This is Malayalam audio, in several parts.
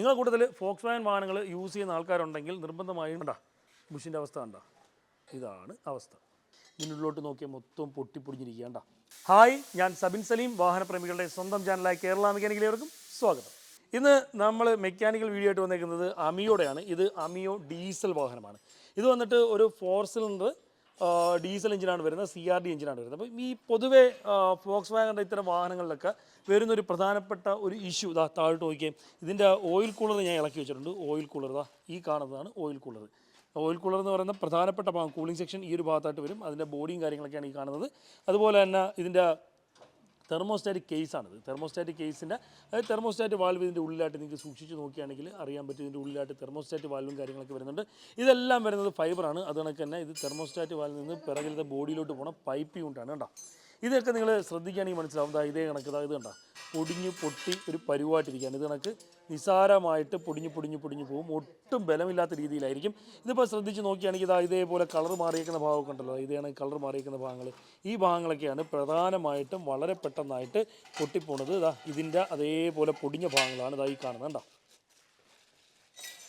നിങ്ങളുടെ കൂട്ടത്തിൽ ഫോക്സ് വാൻ വാഹനങ്ങൾ യൂസ് ചെയ്യുന്ന ആൾക്കാരുണ്ടെങ്കിൽ നിർബന്ധമായും കണ്ടാ. ബുഷിന്റെ അവസ്ഥ കണ്ടാ. ഇതാണ് അവസ്ഥ. ഇതിനുള്ളിലോട്ട് നോക്കിയാൽ മൊത്തം പൊട്ടിപ്പൊടിഞ്ഞിരിക്കേണ്ട ഹായ് ഞാൻ സബിൻ സലീം വാഹനപ്രേമികളുടെ സ്വന്തം ചാനലായ കേരള മെക്കാനിക്കലേവർക്കും സ്വാഗതം. ഇന്ന് നമ്മൾ മെക്കാനിക്കൽ വീഡിയോ ആയിട്ട് വന്നേക്കുന്നത് അമിയോടെയാണ്. ഇത് അമിയോ ഡീസൽ വാഹനമാണ്. ഇത് വന്നിട്ട് ഒരു ഫോർ സിലിണ്ടർ ഡീസൽ എഞ്ചിനാണ് വരുന്നത് സി ആർ ഡി എഞ്ചിനാണ് വരുന്നത്. അപ്പോൾ ഈ പൊതുവേ ഫോക്സ് വാഗന്റെ ഇത്തരം വാഹനങ്ങളിലൊക്കെ വരുന്ന ഒരു പ്രധാനപ്പെട്ട ഒരു ഇഷ്യൂ ഇതാ താഴോട്ട് നോക്കിയാൽ ഇതിന്റെ ഓയിൽ കൂളർ ഞാൻ ഇളക്കി വെച്ചിട്ടുണ്ട്. ഓയിൽ കൂളർ ഇതാ ഈ കാണുന്നതാണ് ഓയിൽ കൂളർ ഓയിൽ കൂളർ എന്ന് പറയുന്ന പ്രധാനപ്പെട്ട ഭാഗം കൂളിംഗ് സെക്ഷൻ ഈ ഒരു ഭാഗത്തായിട്ട് വരും. അതിന്റെ ബോഡിയും കാര്യങ്ങളൊക്കെയാണ് ഈ കാണുന്നത്. അതുപോലെ തന്നെ ഇതിന്റെ തെർമോസ്റ്റാറ്റിക് കേസാണിത്. തെർമോസ്റ്റാറ്റിക് കേസിന്റെ അതായത് തെർമോസ്റ്റാറ്റ് വാൽവ് ഇതിന്റെ ഉള്ളിലായിട്ട് നിങ്ങൾക്ക് സൂക്ഷിച്ച് നോക്കുകയാണെങ്കിൽ അറിയാൻ പറ്റും ഇതിന്റെ ഉള്ളിലായിട്ട് തെർമോസ്റ്റാറ്റ് വാൽവും കാര്യങ്ങളൊക്കെ വരുന്നുണ്ട്. ഇതെല്ലാം വരുന്നത് ഫൈബറാണ് അത് കണക്ക് തന്നെ ഇത് തെർമോസ്റ്റാറ്റ് വാൽവിൽ നിന്ന് പിറകിലത്തെ ബോഡിയിലോട്ട് പോകണം പൈപ്പ് യൂണിറ്റാണ് കേട്ടോ. ഇതൊക്കെ നിങ്ങൾ ശ്രദ്ധിക്കുകയാണെങ്കിൽ മനസ്സിലാവും. ദാ ഇതേ കണക്ക് ദാ ഇത് കണ്ട. പൊടിഞ്ഞ് പൊട്ടി ഒരു പരുവായിട്ടിരിക്കുകയാണ്. ഇത് കണക്ക് നിസാരമായിട്ട് പൊടിഞ്ഞ് പൊടിഞ്ഞ് പൊടിഞ്ഞ് പോകും ഒട്ടും ബലമില്ലാത്ത രീതിയിലായിരിക്കും. ഇതിപ്പോൾ ശ്രദ്ധിച്ച് നോക്കുകയാണെങ്കിൽ ഇതാ ഇതേപോലെ കളർ മാറിയേക്കുന്ന ഭാഗമൊക്കെ ഉണ്ടല്ലോ. ഇതാണ് കളർ മാറിയേക്കുന്ന ഭാഗങ്ങൾ ഈ ഭാഗങ്ങളൊക്കെയാണ് പ്രധാനമായിട്ടും വളരെ പെട്ടെന്നായിട്ട് പൊട്ടിപ്പോണത്. ഇതാ ഇതിന്റെ അതേപോലെ പൊടിഞ്ഞ ഭാഗങ്ങളാണ് ഇതാ ഈ കാണുന്നത്. കണ്ടോ?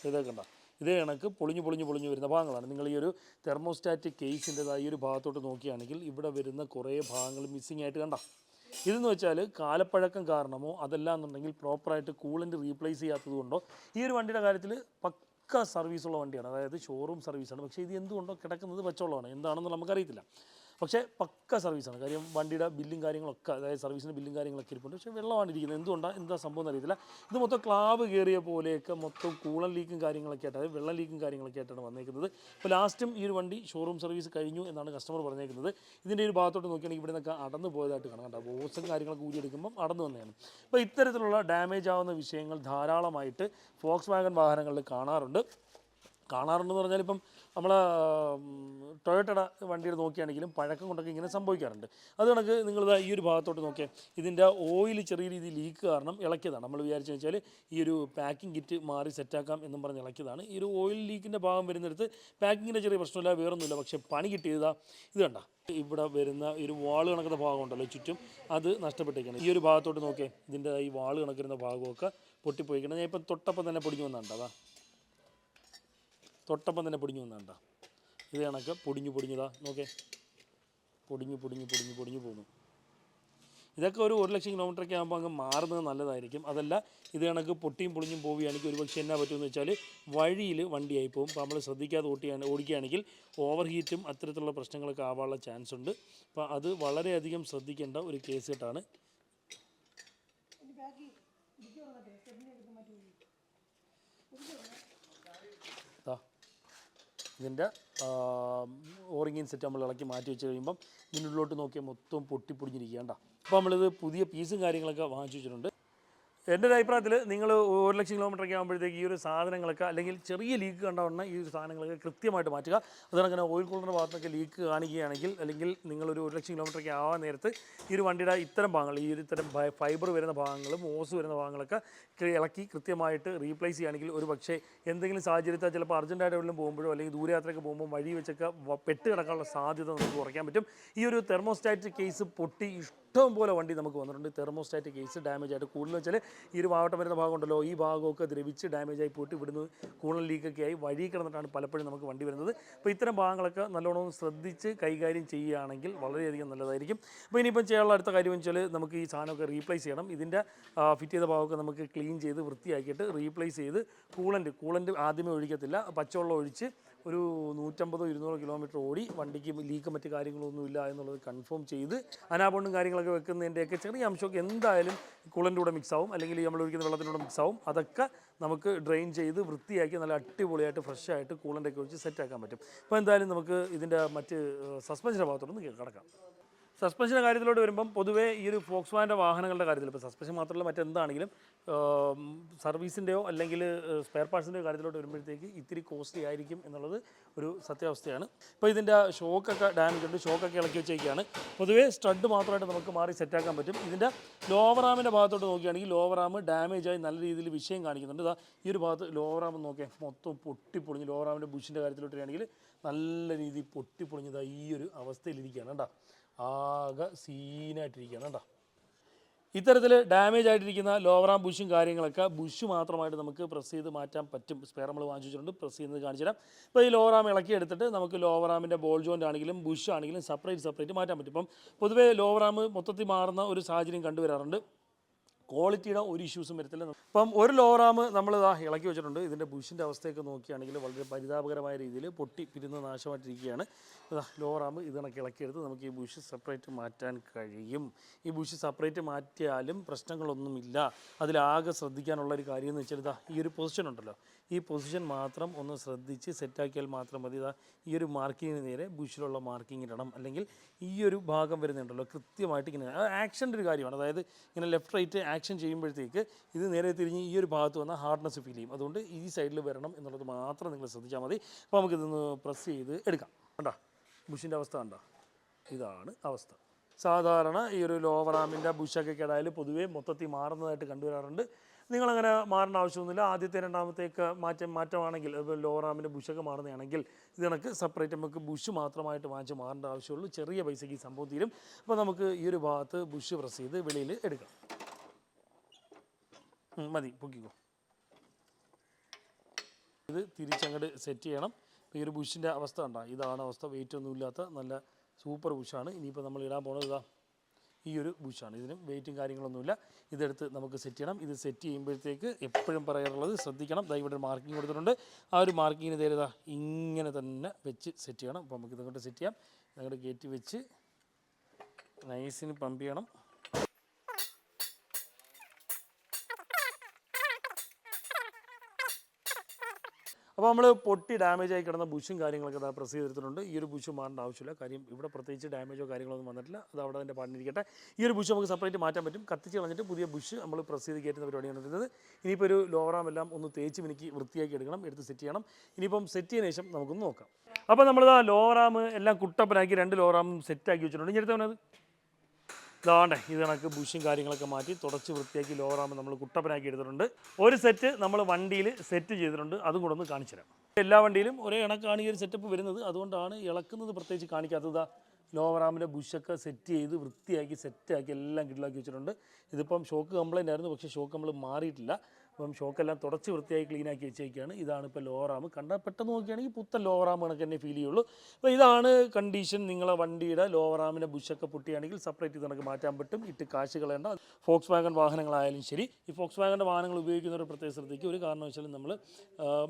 ഇതൊക്കെ കണ്ടോ? ഇതേ കണക്ക് പൊളിഞ്ഞു പൊളിഞ്ഞു പൊളിഞ്ഞു വരുന്ന ഭാഗങ്ങളാണ്. നിങ്ങൾ ഈ ഒരു തെർമോസ്റ്റാറ്റിക് കേസിന്റെതായ ഈ ഒരു ഭാഗത്തോട്ട് നോക്കുകയാണെങ്കിൽ ഇവിടെ വരുന്ന കുറേ ഭാഗങ്ങൾ മിസ്സിംഗ് ആയിട്ട് കണ്ട. ഇതെന്ന് വെച്ചാൽ കാലപ്പഴക്കം കാരണമോ അതല്ല എന്നുണ്ടെങ്കിൽ പ്രോപ്പറായിട്ട് കൂളന്റ് റീപ്ലേസ് ചെയ്യാത്തത് കൊണ്ടോ ഈ ഒരു വണ്ടിയുടെ കാര്യത്തിൽ പക്ക സർവീസുള്ള വണ്ടിയാണ്. അതായത് ഷോറൂം സർവീസാണ് പക്ഷേ ഇത് എന്തുകൊണ്ടോ കിടക്കുന്നത് പച്ചവെള്ളമാണ്. എന്താണെന്ന് നമുക്കറിയത്തില്ല. പക്ഷേ പക്ക സർവീസാണ്. കാര്യം വണ്ടിയുടെ ബില്ലും കാര്യങ്ങളൊക്കെ അതായത് സർവീസിന്റെ ബില്ലും കാര്യങ്ങളൊക്കെ ഇരിപ്പുണ്ട്. പക്ഷേ വെള്ളമാണ് ഇരിക്കുന്നത്. എന്തുകൊണ്ടാണ് എന്താ സംഭവം എന്നറിയത്തില്ല. ഇത് മൊത്തം ക്ലാബ് കയറിയ പോലെയൊക്കെ മൊത്തം കൂളൻ ലീക്കും കാര്യങ്ങളൊക്കെ ആയിട്ട് അതായത് വെള്ളം ലീക്കും കാര്യങ്ങളൊക്കെ ആയിട്ടാണ് വന്നേക്കുന്നത്. ഇപ്പോൾ ലാസ്റ്റും ഈ ഒരു വണ്ടി ഷോറൂം സർവീസ് കഴിഞ്ഞു എന്നാണ് കസ്റ്റമർ പറഞ്ഞേക്കുന്നത്. ഇതിന്റെ ഒരു ഭാഗത്തോട്ട് നോക്കുകയാണെങ്കിൽ ഇവിടെ നിന്നൊക്കെ അടന്നു പോയതായിട്ട് കാണാം ബോസും കാര്യങ്ങളൊക്കെ ഊരിയെടുക്കുമ്പം അടന്നു വന്നതാണ്. അപ്പോൾ ഇത്തരത്തിലുള്ള ഡാമേജ് ആവുന്ന വിഷയങ്ങൾ ധാരാളമായിട്ട് ഫോക്സ് വാഗൻ വാഹനങ്ങളിൽ കാണാറുണ്ട്. കാണാറുണ്ടെന്ന് പറഞ്ഞാൽ ഇപ്പം നമ്മൾ ടൊയോട്ടയുടെ വണ്ടിയിൽ നോക്കിയാണെങ്കിലും പഴക്കം കൊണ്ടൊക്കെ ഇങ്ങനെ സംഭവിക്കാറുണ്ട്. അത് കണക്ക് നിങ്ങൾ ഈ ഒരു ഭാഗത്തോട്ട് നോക്കിയാൽ ഇതിന്റെ ഓയിൽ ചെറിയ രീതിയിൽ ലീക്ക് കാരണം ഇളക്കിയതാണ്. നമ്മൾ വിചാരിച്ചു വെച്ചാൽ ഈ ഒരു പാക്കിംഗ് കിറ്റ് മാറി സെറ്റാക്കാം എന്നും പറഞ്ഞ് ഇളക്കിയതാണ്. ഈ ഒരു ഓയിൽ ലീക്കിന്റെ ഭാഗം വരുന്നിടത്ത് പാക്കിങ്ങിന്റെ ചെറിയ പ്രശ്നമില്ല വേറൊന്നുമില്ല. പക്ഷേ പണി കിട്ടിയതാ ഇത് കണ്ട. ഇവിടെ വരുന്ന ഒരു വാൾ കണക്കുന്ന ഭാഗമുണ്ടല്ലോ ചുറ്റും അത് നഷ്ടപ്പെട്ടിരിക്കുന്നത് ഈ ഒരു ഭാഗത്തോട്ട് നോക്കിയേ ഇതിന്റെ ഈ വാൾ കണക്കുന്ന ഭാഗമൊക്കെ പൊട്ടിപ്പോയിക്കണം. ഞാൻ ഇപ്പം തൊട്ടപ്പം തന്നെ പൊടിഞ്ഞു വന്നുണ്ട് അതാ. തൊട്ടപ്പം തന്നെ പൊടിഞ്ഞു വന്നാണ്ട ഇത് കണക്ക് പൊടിഞ്ഞു പൊടിഞ്ഞതാ. നോക്കേ. പൊടിഞ്ഞു പൊടിഞ്ഞു പൊടിഞ്ഞു പൊടിഞ്ഞു പോകുന്നു ഇതൊക്കെ ഒരു ഒരു ലക്ഷം കിലോമീറ്ററൊക്കെ ആകുമ്പോൾ അങ്ങ് മാറുന്നത് നല്ലതായിരിക്കും. അതല്ല ഇത് കണക്ക് പൊട്ടിയും പൊളിഞ്ഞും പോവുകയാണെങ്കിൽ ഒരു പക്ഷേ എന്നാ പറ്റുമെന്ന് വെച്ചാൽ വഴിയിൽ വണ്ടിയായി പോകും. അപ്പോൾ നമ്മൾ ശ്രദ്ധിക്കാതെ ഓട്ടിയാണ് ഓടിക്കുകയാണെങ്കിൽ ഓവർ ഹീറ്റും അത്തരത്തിലുള്ള പ്രശ്നങ്ങളൊക്കെ ആവാനുള്ള ചാൻസ് ഉണ്ട്. അപ്പോൾ അത് വളരെയധികം ശ്രദ്ധിക്കേണ്ട ഒരു കേസ് കേട്ടാണ്. ദാ ഇതിന്റെ ഓറിങ്ങിൻ സെറ്റ് നമ്മൾ ഇളക്കി മാറ്റി വെച്ച് കഴിയുമ്പം ഇതിനുള്ളിലോട്ട് നോക്കിയാൽ മൊത്തം പൊട്ടിപ്പൊടിഞ്ഞിരിക്കേണ്ട അപ്പോൾ നമ്മളിത് പുതിയ പീസും കാര്യങ്ങളൊക്കെ വാങ്ങിച്ചു വെച്ചിട്ടുണ്ട്. എന്റെ ഒരു അഭിപ്രായത്തിൽ നിങ്ങൾ ഒരു ലക്ഷം കിലോമീറ്ററൊക്കെ ആകുമ്പോഴത്തേക്ക് ഈ ഒരു സാധനങ്ങളൊക്കെ അല്ലെങ്കിൽ ചെറിയ ലീക്ക് കണ്ട ഉടനെ ഈ ഒരു സാധനങ്ങളൊക്കെ കൃത്യമായിട്ട് മാറ്റുക. അതുകൊണ്ടങ്ങനെ ഓയിൽ കൂളറിന്റെ ഭാഗത്തൊക്കെ ലീക്ക് കാണിക്കുകയാണെങ്കിൽ അല്ലെങ്കിൽ നിങ്ങളൊരു ഒരു ലക്ഷം കിലോമീറ്ററൊക്കെ ആവാൻ നേരത്ത് ഈ ഒരു വണ്ടിയുടെ ഇത്തരം ഭാഗങ്ങൾ ഈ ഒരു ഇത്തരം ഫൈബർ വരുന്ന ഭാഗങ്ങളും ഓസ് വരുന്ന ഭാഗങ്ങളൊക്കെ ഇളക്കി കൃത്യമായിട്ട് റീപ്ലേസ് ചെയ്യുകയാണെങ്കിൽ ഒരു പക്ഷേ എന്തെങ്കിലും സാഹചര്യത്തിൽ ചിലപ്പോൾ അർജന്റായിട്ട് എവിടെയും പോകുമ്പോഴോ അല്ലെങ്കിൽ ദൂരയാത്രയ്ക്ക് പോകുമ്പോൾ വഴി വെച്ചൊക്കെ പെട്ട് കിടക്കാനുള്ള സാധ്യത നമുക്ക് കുറയ്ക്കാൻ പറ്റും. ഈ ഒരു തെർമോസ്റ്റാറ്റ് കേസ് പൊട്ടി ഇഷ്ടം പോലെ വണ്ടി നമുക്ക് വന്നിട്ടുണ്ട്. തെർമോസ്റ്റാറ്റിക് കേസ് ഡാമേജ് ആയിട്ട് കൂടുതൽ വെച്ചാൽ ഈ ഒരു ഭാഗം വരുന്ന ഭാഗമുണ്ടല്ലോ ഈ ഭാഗമൊക്കെ ദ്രവിച്ച് ഡാമേജ് ആയി പോയിട്ട് ഇവിടുന്ന് കൂളൻ ലീക്കൊക്കെ ആയി വഴി കിടന്നിട്ടാണ് പലപ്പോഴും നമുക്ക് വണ്ടി വരുന്നത്. അപ്പോൾ ഇത്തരം ഭാഗങ്ങളൊക്കെ നല്ലോണം ശ്രദ്ധിച്ച് കൈകാര്യം ചെയ്യുകയാണെങ്കിൽ വളരെയധികം നല്ലതായിരിക്കും. അപ്പോൾ ഇനിയിപ്പം ചെയ്യാനുള്ള അടുത്ത കാര്യം വെച്ചാൽ നമുക്ക് ഈ സാധനമൊക്കെ റീപ്ലേസ് ചെയ്യണം. ഇതിന്റെ ഫിറ്റ് ചെയ്ത ഭാഗമൊക്കെ നമുക്ക് ക്ലീൻ ചെയ്ത് വൃത്തിയാക്കിയിട്ട് റീപ്ലേസ് ചെയ്ത് കൂളന്റ് കൂളന്റ് ആദ്യമേ ഒഴിക്കത്തില്ല. പച്ചവെള്ളം ഒഴിച്ച് ഒരു നൂറ്റമ്പതോ ഇരുന്നൂറോ കിലോമീറ്റർ ഓടി വണ്ടിക്ക് ലീക്ക് മറ്റ് കാര്യങ്ങളൊന്നും ഇല്ല എന്നുള്ളത് കൺഫേം ചെയ്ത് അനാബോണ്ടും കാര്യങ്ങളൊക്കെ വെക്കുന്നതിന്റെയൊക്കെ ചെറിയ അംശമൊക്കെ എന്തായാലും കുളന്റെ മിക്സ് ആവും. അല്ലെങ്കിൽ നമ്മൾ ഒഴിക്കുന്ന വെള്ളത്തിന്റെ മിക്സ് ആവും. അതൊക്കെ നമുക്ക് ഡ്രെയിൻ ചെയ്ത് വൃത്തിയാക്കി നല്ല അടിപൊളിയായിട്ട് ഫ്രഷായിട്ട് കൂളന്റൊക്കെ ഒഴിച്ച് സെറ്റാക്കാൻ പറ്റും. അപ്പോൾ എന്തായാലും നമുക്ക് ഇതിന്റെ മറ്റ് സസ്പെൻഷന്റെ ഭാഗത്തോട്ടൊന്ന് കിടക്കാം. സസ്പെൻഷന്റെ കാര്യത്തിലോട്ട് വരുമ്പം പൊതുവേ ഈ ഒരു ഫോക്സ് വാന്റെ വാഹനങ്ങളുടെ കാര്യത്തിൽ ഇപ്പോൾ സസ്പെൻഷൻ മാത്രമല്ല മറ്റെന്താണെങ്കിലും സർവീസിന്റെയോ അല്ലെങ്കിൽ സ്പെയർ പാർട്സിന്റെയോ കാര്യത്തിലോട്ട് വരുമ്പോഴത്തേക്ക് ഇത്തിരി കോസ്റ്റ്ലി ആയിരിക്കും എന്നുള്ളത് ഒരു സത്യാവസ്ഥയാണ്. ഇപ്പോൾ ഇതിന്റെ ഷോക്കൊക്കെ ഡാമേജ് ഉണ്ട് ഷോക്കൊക്കെ ഇളക്കി വെച്ചേക്കാണ്. പൊതുവേ സ്റ്റഡ് മാത്രമായിട്ട് നമുക്ക് മാറി സെറ്റാക്കാൻ പറ്റും. ഇതിന്റെ ലോവർ ആമിന്റെ ഭാഗത്തോട്ട് നോക്കുകയാണെങ്കിൽ ലോവർ ആം ഡാമേജ് ആയി നല്ല രീതിയിൽ വിഷയം കാണിക്കുന്നുണ്ട്. ഇതാ ഈ ഒരു ഭാഗത്ത് ലോവർ ആം നോക്കിയാൽ മൊത്തം പൊട്ടിപ്പൊളിഞ്ഞ് ലോവർ ആമിന്റെ ബുഷിന്റെ കാര്യത്തിലോട്ട് വരികയാണെങ്കിൽ നല്ല രീതിയിൽ പൊട്ടിപ്പൊളിഞ്ഞതാ ഈ ഒരു അവസ്ഥയിലിരിക്കുകയാണ് കേട്ടോ ആകെ സീനായിട്ടിരിക്കുകയാണ് കേട്ടോ. ഇത്തരത്തിൽ ഡാമേജ് ആയിട്ടിരിക്കുന്ന ലോവറാം ബുഷും കാര്യങ്ങളൊക്കെ ബുഷ് മാത്രമായിട്ട് നമുക്ക് പ്രസ് ചെയ്ത് മാറ്റാൻ പറ്റും. സ്പെയർ നമ്മൾ വാങ്ങിച്ചിട്ടുണ്ട് പ്രസ് ചെയ്യുന്നത് കാണിച്ചു തരാം. ഇപ്പോൾ ഈ ലോവറാം ഇളക്കി എടുത്തിട്ട് നമുക്ക് ലോവറാമിന്റെ ബോൾ ജോയിന്റ് ആണെങ്കിലും ബുഷ് ആണെങ്കിലും സെപ്പറേറ്റ് സെപ്പറേറ്റ് മാറ്റാൻ പറ്റും. ഇപ്പം പൊതുവേ ലോവറാം മൊത്തത്തിൽ മാറുന്ന ഒരു സാഹചര്യം കണ്ടുവരാറുണ്ട്. ക്വാളിറ്റിയുടെ ഒരു ഇഷ്യൂസും വരത്തില്ല. ഇപ്പം ഒരു ലോറാം നമ്മൾ ഇതാ ഇളക്കി വെച്ചിട്ടുണ്ട്. ഇതിന്റെ ബുഷിന്റെ അവസ്ഥയൊക്കെ നോക്കുകയാണെങ്കിൽ വളരെ പരിതാപകരമായ രീതിയിൽ പൊട്ടി പിരിന്ന് നാശമായിട്ടിരിക്കുകയാണ്. ഇതാ ലോറാം ഇത് കണക്ക് ഇളക്കിയെടുത്ത് നമുക്ക് ഈ ബുഷ് സെപ്പറേറ്റ് മാറ്റാൻ കഴിയും. ഈ ബുഷ് സെപ്പറേറ്റ് മാറ്റിയാലും പ്രശ്നങ്ങളൊന്നുമില്ല. അതിലാകെ ശ്രദ്ധിക്കാനുള്ള ഒരു കാര്യം എന്ന് വെച്ചാൽ ഇതാ ഈ ഒരു പൊസിഷൻ ഉണ്ടല്ലോ. ഈ പൊസിഷൻ മാത്രം ഒന്ന് ശ്രദ്ധിച്ച് സെറ്റാക്കിയാൽ മാത്രം മതി. ഇതാ ഈ ഒരു മാർക്കിങ്ങിന് നേരെ ബുഷിലുള്ള മാർക്കിംഗ് ഇടണം. അല്ലെങ്കിൽ ഈ ഒരു ഭാഗം വരുന്നുണ്ടല്ലോ കൃത്യമായിട്ട് ഇങ്ങനെ ആക്ഷന്റെ ഒരു കാര്യമാണ്. അതായത് ഇങ്ങനെ ലെഫ്റ്റ് റൈറ്റ് ആക്ഷൻ ചെയ്യുമ്പോഴത്തേക്ക് ഇത് നേരെ തിരിഞ്ഞ് ഈ ഒരു ഭാഗത്ത് വന്നാൽ ഹാർഡ്നെസ് ഫീൽ ചെയ്യും. അതുകൊണ്ട് ഈ സൈഡിൽ വരണം എന്നുള്ളത് മാത്രം നിങ്ങൾ ശ്രദ്ധിച്ചാൽ മതി. അപ്പോൾ നമുക്കിതൊന്ന് പ്രസ് ചെയ്ത് എടുക്കാം. കണ്ടോ? ബുഷിന്റെ അവസ്ഥ കണ്ടോ? ഇതാണ് അവസ്ഥ. സാധാരണ ഈ ഒരു ലോവർ ആമിന്റെ ബുഷൊക്കെ കേടായാൽ പൊതുവേ മൊത്തത്തിൽ മാറുന്നതായിട്ട് കണ്ടുവരാറുണ്ട് നിങ്ങളങ്ങനെ മാറേണ്ട ആവശ്യമൊന്നുമില്ല. ആദ്യത്തെ രണ്ടാമത്തേക്ക് മാറ്റം മാറ്റമാണെങ്കിൽ ലോവർ ആമിന്റെ ബുഷൊക്കെ മാറുന്നതാണെങ്കിൽ ഇത് കണക്ക് സെപ്പറേറ്റ് നമുക്ക് ബുഷ് മാത്രമായിട്ട് വാങ്ങിച്ച് മാറേണ്ട ആവശ്യമുള്ളൂ. ചെറിയ പൈസയ്ക്ക് സംഭവം തീരും. അപ്പോൾ നമുക്ക് ഈ ഒരു ഭാഗത്ത് ബുഷ് പ്രസ് ചെയ്ത് വെളിയിൽ എടുക്കാം. മതി പൊക്കിക്കോ. ഇത് തിരിച്ചങ്ങോട്ട് സെറ്റ് ചെയ്യണം. ഈ ഒരു ബുഷിന്റെ അവസ്ഥ ഉണ്ടാകും ഇതാണ് അവസ്ഥ. വെയിറ്റ് ഒന്നും ഒന്നുമില്ലാത്ത നല്ല സൂപ്പർ ബുഷാണ് ഇനിയിപ്പോൾ നമ്മൾ ഇടാൻ പോകുന്നത് ഇതാ. ഈ ഒരു ബുഷാണ് ഇതിനും വെയിറ്റും കാര്യങ്ങളൊന്നുമില്ല ഇതെടുത്ത് നമുക്ക് സെറ്റ് ചെയ്യണം. ഇത് സെറ്റ് ചെയ്യുമ്പോഴത്തേക്ക് എപ്പോഴും പറയാറുള്ളത് ശ്രദ്ധിക്കണം. ദാ ഇവിടെ മാർക്കിംഗ് കൊടുത്തിട്ടുണ്ട്. ആ ഒരു മാർക്കിങ്ങിന് നേരെ ഇതാ ഇങ്ങനെ തന്നെ വെച്ച് സെറ്റ് ചെയ്യണം. അപ്പോൾ നമുക്ക് ഇതങ്ങോട്ട് സെറ്റ് ചെയ്യാം. ഇതങ്ങോട്ട് കയറ്റി വെച്ച് നൈസിന് പമ്പ് ചെയ്യണം. അപ്പോൾ നമ്മൾ പൊട്ടി ഡാമേജ് ആയി കിടന്ന ബുഷും കാര്യങ്ങളൊക്കെ അത് പ്രസ് ചെയ്തിട്ടുണ്ട് ഈ ഒരു ബുഷ് മാറേണ്ട ആവശ്യമില്ല. കാര്യം ഇവിടെ പ്രത്യേകിച്ച് ഡാമേജോ കാര്യങ്ങളൊന്നും വന്നിട്ടില്ല. അത് അവിടെ തന്നെ പാടിയിരിക്കട്ടെ ഈ ഒരു ബുഷ് നമുക്ക് സെപ്പറേറ്റ് മാറ്റാൻ പറ്റും. കത്തിച്ച് കളഞ്ഞിട്ട് പുതിയ ബുഷ് നമ്മൾ പ്രസ് ചെയ്ത് കയറ്റുന്ന പരിപാടിയാണ് വരുന്നത് ഇനിയിപ്പോൾ ഒരു ലോറാം എല്ലാം ഒന്ന് തേച്ച് മിനിക്ക് വൃത്തിയാക്കി എടുക്കണം. എടുത്ത് സെറ്റ് ചെയ്യണം. ഇനിയിപ്പം സെറ്റ് ചെയ്യുന്ന ശേഷം നമുക്കൊന്ന് നോക്കാം. അപ്പോൾ നമ്മളിതാ ലോറാം എല്ലാം കുട്ടപ്പനാക്കി രണ്ട് ലോറാമും സെറ്റാക്കി വെച്ചിട്ടുണ്ട്. ഇനി അടുത്തവനത് ഇതാണ്ടേ ഇത് കണക്ക് ബുഷും കാര്യങ്ങളൊക്കെ മാറ്റി തുടച്ച് വൃത്തിയാക്കി ലോറാകുമ്പോൾ നമ്മൾ കുട്ടപ്പനാക്കി എടുത്തിട്ടുണ്ട്. ഒരു സെറ്റ് നമ്മൾ വണ്ടിയിൽ സെറ്റ് ചെയ്തിട്ടുണ്ട്. അതും കൂടെ ഒന്ന് കാണിച്ചു തരാം. എല്ലാ വണ്ടിയിലും ഒരേ കണക്കാണ് ഈ ഒരു സെറ്റപ്പ് വരുന്നത്. അതുകൊണ്ടാണ് ഇളക്കുന്നത് പ്രത്യേകിച്ച് കാണിക്കാത്തത്. ലോവറാമിന്റെ ബുഷൊക്കെ സെറ്റ് ചെയ്ത് വൃത്തിയാക്കി സെറ്റാക്കി എല്ലാം കിടിലാക്കി വെച്ചിട്ടുണ്ട്. ഇതിപ്പം ഷോക്ക് കംപ്ലൈന്റ് ആയിരുന്നു. പക്ഷേ ഷോക്ക് നമ്മൾ മാറിയിട്ടില്ല. അപ്പം ഷോക്കെല്ലാം തുടച്ച് വൃത്തിയായി ക്ലീനാക്കി വെച്ചേക്കാണ്. ഇതാണ് ഇപ്പോൾ ലോവറാം കണ്ടാൽ പെട്ടെന്ന് നോക്കുകയാണെങ്കിൽ പുത്തൻ ലോവറാം കണക്ക് തന്നെ ഫീൽ ചെയ്യുള്ളൂ. അപ്പോൾ ഇതാണ് കണ്ടീഷൻ നിങ്ങളെ വണ്ടിയുടെ ലോവറാമിന്റെ ബുഷൊക്കെ പൊട്ടിയാണെങ്കിൽ സെപ്പറേറ്റ് ഇത് കണക്ക് മാറ്റാൻ പറ്റും. ഇട്ട് കാശ് കളയേണ്ട. ഫോക്സ് വാഗൺ വാഹനങ്ങളായാലും ശരി. ഈ ഫോക്സ് വാഗന്റെ വാഹനങ്ങൾ ഉപയോഗിക്കുന്നവർ പ്രത്യേക ശ്രദ്ധിക്കുക. ഒരു കാരണവശാലും നമ്മൾ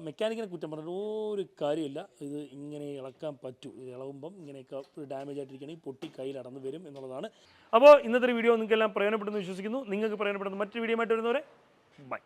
മെക്കാനിക്കിനെ കുറ്റം പറഞ്ഞിട്ട് ഒരു കാര്യമില്ല. ഇത് ഇങ്ങനെ ഇളക്കാൻ പറ്റൂ. ഇത് ഇളകുമ്പം ഇങ്ങനെയൊക്കെ ഡാമേജ് ആയിട്ടിരിക്കുകയാണെങ്കിൽ പൊട്ടി കയ്യിൽ അടന്ന് വരും എന്നുള്ളതാണ്. അപ്പോൾ ഇന്നത്തെ ഒരു വീഡിയോ നിങ്ങൾക്കെല്ലാം പ്രയോജനപ്പെടുന്നു വിശ്വസിക്കുന്നു. നിങ്ങൾക്ക് പ്രയോജനപ്പെടുന്ന മറ്റൊരു വീഡിയോ ആയിട്ട് വരുന്നവരെ ബൈ